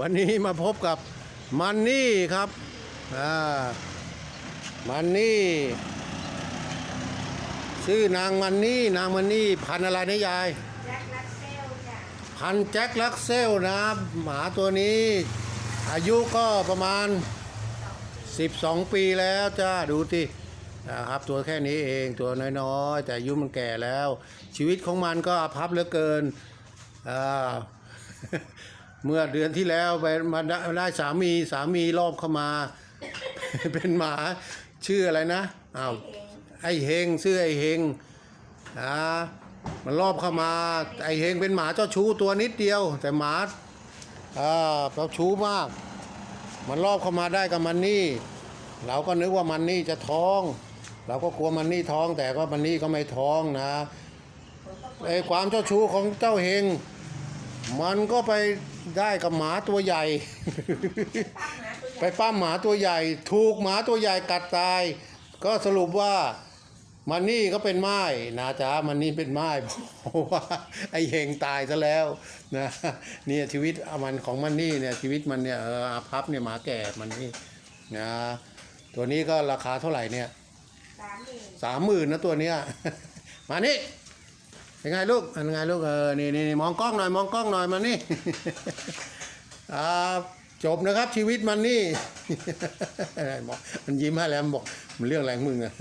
วันนี้มาพบกับมันนี่ครับอ่ามันนี่ชื่อนางมันนี่นางมันนี่พันธุ์อะไรนะยายแจ็คลักเซลจ้ะพันธุ์แจ็คลักเซลนะหมาตัวนี้ อายุก็ประมาณ 12 ปีแล้วจ้าดูสินะครับตัวแค่นี้เองตัวน้อยๆ แต่อายุมันแก่แล้ว ชีวิตของมันก็อภัพเหลือเกินอ่า เมื่อเดือนที่แล้วไปมาได้สามีสามีรอบเข้ามา เป็นหมาชื่ออะไรนะอ้าวไอเฮงชื่อไอเฮงอ่ามันรอบเข้ามาไอเฮงเป็นหมาเจ้าชู้ตัวนิดเดียว แต่หมาอ่าเจ้าชู้มาก มันรอบเข้ามาได้กับมันนี่ เราก็นึกว่ามันนี่จะท้อง เราก็กลัวมันนี่ท้องแต่ก็มันนี่ก็ไม่ท้องนะไอความเจ้าชู้ของเจ้าเฮง มันก็ไปได้กับหมาตัวใหญ่ ไปปั้มหมาตัวใหญ่ ถูกหมาตัวใหญ่กัดตาย ก็สรุปว่ามันนี่ก็เป็นไม้นะจ๊ะมันนี่เป็นไม้เพราะว่าไอเฮงตายซะแล้วนะเนี่ยชีวิตมันของมันนี่เนี่ยชีวิตมันเนี่ยเอออาพับเนี่ยหมาแก่มันนี่นะตัวนี้ก็ราคาเท่าไหร่เนี่ยสามหมื่นสามหมื่นนะตัวเนี้ยมานี่ ยังไงลูกยังไงลูกเออนี่นี่นี่มองกล้องหน่อยมองกล้องหน่อยมานี่อ่าจบนะครับชีวิตมันนี่บอมันยิ้มให้แล้วมันบอกมันเรื่องอะไรงมึงอะ